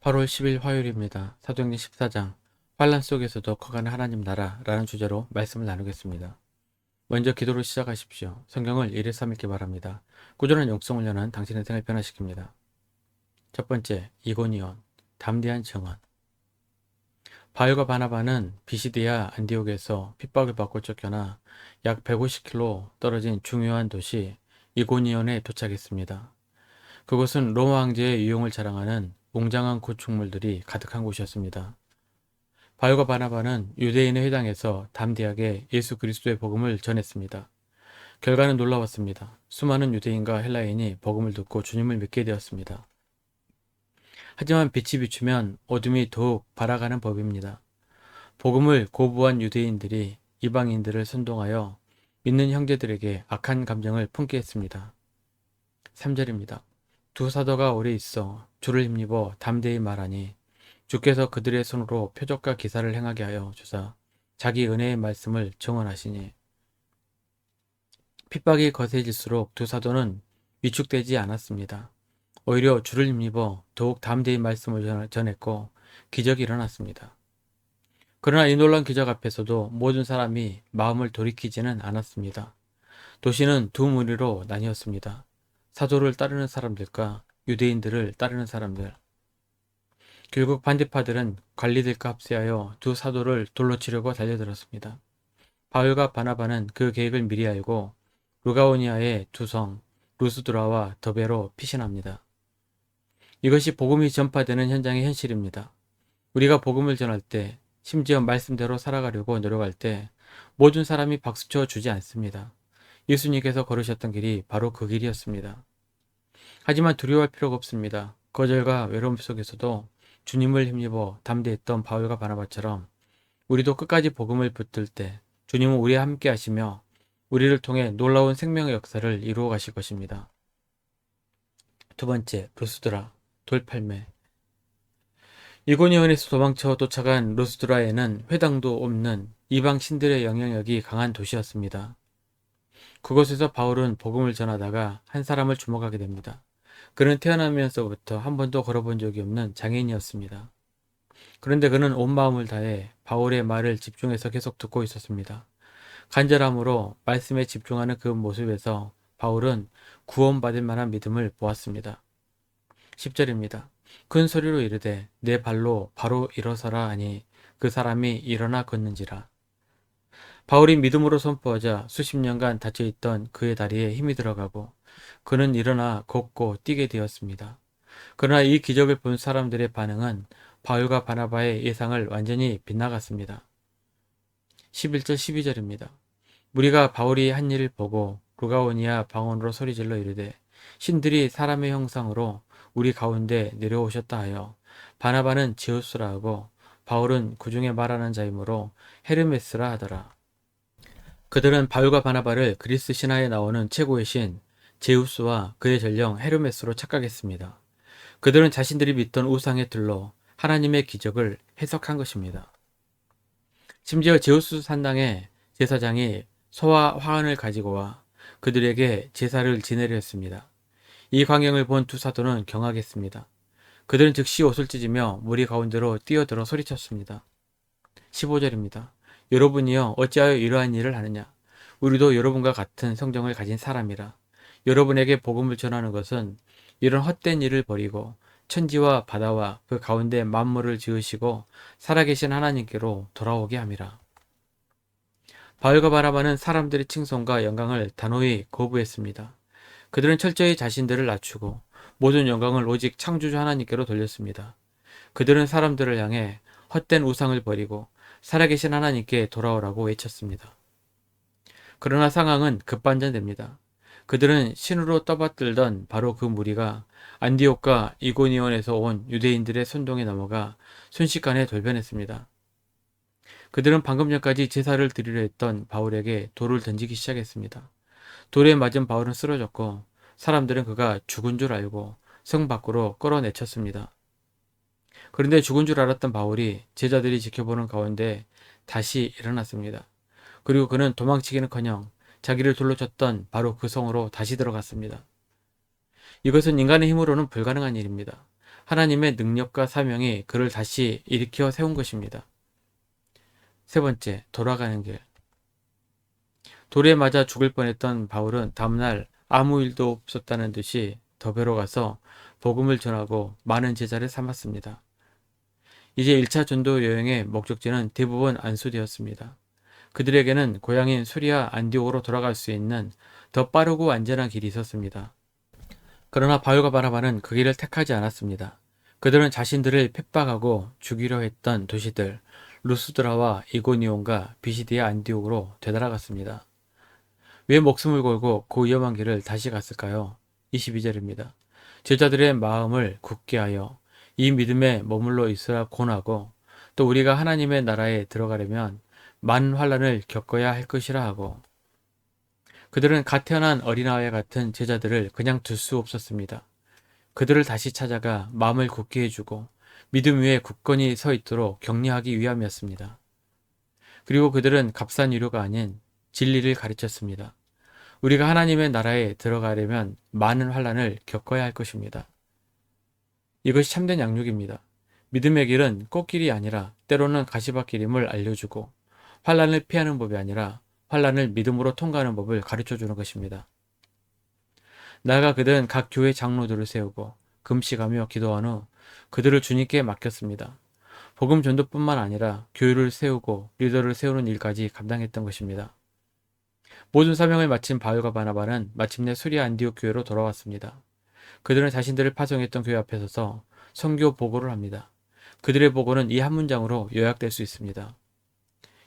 8월 10일 화요일입니다. 사도행전 14장 환란 속에서도 커가는 하나님 나라라는 주제로 말씀을 나누겠습니다. 먼저 기도로 시작하십시오. 성경을 1일 3읽기 바랍니다. 꾸준한 영성을 여는 당신의 생을 변화시킵니다. 첫 번째, 이고니온, 담대한 증언. 바울과 바나바는 비시디아 안디옥에서 핍박을 받고 쫓겨나 약 150km 떨어진 중요한 도시 이고니온에 도착했습니다. 그곳은 로마 황제의 유용을 자랑하는 웅장한 구축물들이 가득한 곳이었습니다. 바울과 바나바는 유대인의 회당에서 담대하게 예수 그리스도의 복음을 전했습니다. 결과는 놀라웠습니다. 수많은 유대인과 헬라인이 복음을 듣고 주님을 믿게 되었습니다. 하지만 빛이 비추면 어둠이 더욱 발아가는 법입니다. 복음을 고부한 유대인들이 이방인들을 선동하여 믿는 형제들에게 악한 감정을 품게 했습니다. 3절입니다. 두 사도가 오래 있어 주를 힘입어 담대히 말하니 주께서 그들의 손으로 표적과 기사를 행하게 하여 주사 자기 은혜의 말씀을 증언하시니 핍박이 거세질수록 두 사도는 위축되지 않았습니다. 오히려 주를 힘입어 더욱 담대히 말씀을 전했고 기적이 일어났습니다. 그러나 이 놀란 기적 앞에서도 모든 사람이 마음을 돌이키지는 않았습니다. 도시는 두 무리로 나뉘었습니다. 사도를 따르는 사람들과 유대인들을 따르는 사람들. 결국 반대파들은 관리들과 합세하여 두 사도를 돌로 치려고 달려들었습니다. 바울과 바나바는 그 계획을 미리 알고 루가오니아의 두 성 루스드라와 더베로 피신합니다. 이것이 복음이 전파되는 현장의 현실입니다. 우리가 복음을 전할 때, 심지어 말씀대로 살아가려고 노력할 때 모든 사람이 박수쳐 주지 않습니다. 예수님께서 걸으셨던 길이 바로 그 길이었습니다. 하지만 두려워할 필요가 없습니다. 거절과 외로움 속에서도 주님을 힘입어 담대했던 바울과 바나바처럼 우리도 끝까지 복음을 붙들 때 주님은 우리와 함께 하시며 우리를 통해 놀라운 생명의 역사를 이루어 가실 것입니다. 두 번째, 루스드라, 돌팔매. 이고니온에서 도망쳐 도착한 루스드라에는 회당도 없는 이방 신들의 영향력이 강한 도시였습니다. 그곳에서 바울은 복음을 전하다가 한 사람을 주목하게 됩니다. 그는 태어나면서부터 한 번도 걸어본 적이 없는 장애인이었습니다. 그런데 그는 온 마음을 다해 바울의 말을 집중해서 계속 듣고 있었습니다. 간절함으로 말씀에 집중하는 그 모습에서 바울은 구원받을 만한 믿음을 보았습니다. 10절입니다. 큰 소리로 이르되 내 발로 바로 일어서라 하니 그 사람이 일어나 걷는지라. 바울이 믿음으로 선포하자 수십 년간 닫혀있던 그의 다리에 힘이 들어가고 그는 일어나 걷고 뛰게 되었습니다. 그러나 이 기적을 본 사람들의 반응은 바울과 바나바의 예상을 완전히 빗나갔습니다. 11절 12절입니다. 우리가 바울이 한 일을 보고 루가오니아 방언으로 소리질러 이르되 신들이 사람의 형상으로 우리 가운데 내려오셨다 하여 바나바는 제우스라 하고 바울은 그 중에 말하는 자이므로 헤르메스라 하더라. 그들은 바울과 바나바를 그리스 신화에 나오는 최고의 신 제우스와 그의 전령 헤르메스로 착각했습니다. 그들은 자신들이 믿던 우상에 들러 하나님의 기적을 해석한 것입니다. 심지어 제우스 산당의 제사장이 소와 화환을 가지고 와 그들에게 제사를 지내려 했습니다. 이 광경을 본 두 사도는 경악했습니다. 그들은 즉시 옷을 찢으며 무리 가운데로 뛰어들어 소리쳤습니다. 15절입니다. 여러분이여 어찌하여 이러한 일을 하느냐? 우리도 여러분과 같은 성정을 가진 사람이라. 여러분에게 복음을 전하는 것은 이런 헛된 일을 버리고 천지와 바다와 그 가운데 만물을 지으시고 살아계신 하나님께로 돌아오게 함이라. 바울과 바라바는 사람들의 칭송과 영광을 단호히 거부했습니다. 그들은 철저히 자신들을 낮추고 모든 영광을 오직 창조주 하나님께로 돌렸습니다. 그들은 사람들을 향해 헛된 우상을 버리고 살아계신 하나님께 돌아오라고 외쳤습니다. 그러나 상황은 급반전됩니다. 그들은 신으로 떠받들던 바로 그 무리가 안디옥과 이고니온에서 온 유대인들의 선동에 넘어가 순식간에 돌변했습니다. 그들은 방금 전까지 제사를 드리려 했던 바울에게 돌을 던지기 시작했습니다. 돌에 맞은 바울은 쓰러졌고 사람들은 그가 죽은 줄 알고 성 밖으로 끌어내쳤습니다. 그런데 죽은 줄 알았던 바울이 제자들이 지켜보는 가운데 다시 일어났습니다. 그리고 그는 도망치기는커녕 자기를 돌로 쳤던 바로 그 성으로 다시 들어갔습니다. 이것은 인간의 힘으로는 불가능한 일입니다. 하나님의 능력과 사명이 그를 다시 일으켜 세운 것입니다. 세 번째, 돌아가는 길. 돌에 맞아 죽을 뻔했던 바울은 다음날 아무 일도 없었다는 듯이 더베로 가서 복음을 전하고 많은 제자를 삼았습니다. 이제 1차 전도 여행의 목적지는 대부분 안수되었습니다. 그들에게는 고향인 수리아 안디옥으로 돌아갈 수 있는 더 빠르고 안전한 길이 있었습니다. 그러나 바울과 바나바는 그 길을 택하지 않았습니다. 그들은 자신들을 핍박하고 죽이려 했던 도시들 루스드라와 이고니온과 비시디아 안디옥으로 되돌아갔습니다. 왜 목숨을 걸고 그 위험한 길을 다시 갔을까요? 22절입니다. 제자들의 마음을 굳게 하여 이 믿음에 머물러 있으라 권하고 또 우리가 하나님의 나라에 들어가려면 많은 환란을 겪어야 할 것이라 하고 그들은 갓 태어난 어린아이 같은 제자들을 그냥 둘 수 없었습니다. 그들을 다시 찾아가 마음을 굳게 해주고 믿음 위에 굳건히 서 있도록 격려하기 위함이었습니다. 그리고 그들은 값싼 위로가 아닌 진리를 가르쳤습니다. 우리가 하나님의 나라에 들어가려면 많은 환란을 겪어야 할 것입니다. 이것이 참된 양육입니다. 믿음의 길은 꽃길이 아니라 때로는 가시밭길임을 알려주고 환란을 피하는 법이 아니라 환란을 믿음으로 통과하는 법을 가르쳐 주는 것입니다. 나아가 그들은 각 교회 장로들을 세우고 금식하며 기도한 후 그들을 주님께 맡겼습니다. 복음 전도뿐만 아니라 교회를 세우고 리더를 세우는 일까지 감당했던 것입니다. 모든 사명을 마친 바울과 바나바는 마침내 수리아 안디옥 교회로 돌아왔습니다. 그들은 자신들을 파송했던 교회 앞에 서서 선교 보고를 합니다. 그들의 보고는 이 한 문장으로 요약될 수 있습니다.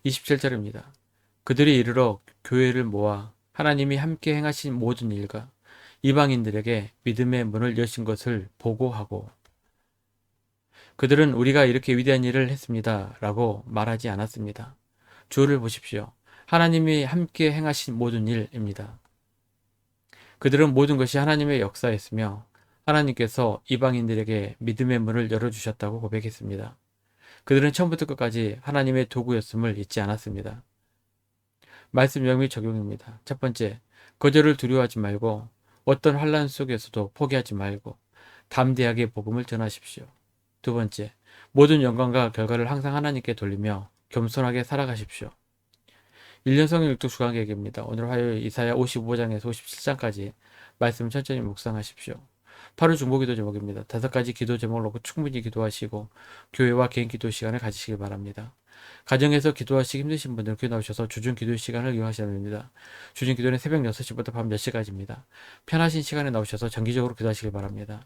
27절입니다. 그들이 이르러 교회를 모아 하나님이 함께 행하신 모든 일과 이방인들에게 믿음의 문을 여신 것을 보고하고 그들은 우리가 이렇게 위대한 일을 했습니다. 라고 말하지 않았습니다. 주를 보십시오. 하나님이 함께 행하신 모든 일입니다. 그들은 모든 것이 하나님의 역사였으며 하나님께서 이방인들에게 믿음의 문을 열어주셨다고 고백했습니다. 그들은 처음부터 끝까지 하나님의 도구였음을 잊지 않았습니다. 말씀 명의 적용입니다. 첫 번째, 거절을 두려워하지 말고 어떤 환란 속에서도 포기하지 말고 담대하게 복음을 전하십시오. 두 번째, 모든 영광과 결과를 항상 하나님께 돌리며 겸손하게 살아가십시오. 1년 성경 읽读 주간 계획입니다. 오늘 화요일 이사야 55장에서 57장까지 말씀 천천히 묵상하십시오. 8월 중보기도 제목입니다. 다섯 가지 기도 제목을 놓고 충분히 기도하시고 교회와 개인 기도 시간을 가지시길 바랍니다. 가정에서 기도하시기 힘드신 분들 교회 나오셔서 주중 기도 시간을 이용하셔야 됩니다. 주중 기도는 새벽 6시부터 밤 10시까지입니다. 편하신 시간에 나오셔서 정기적으로 기도하시길 바랍니다.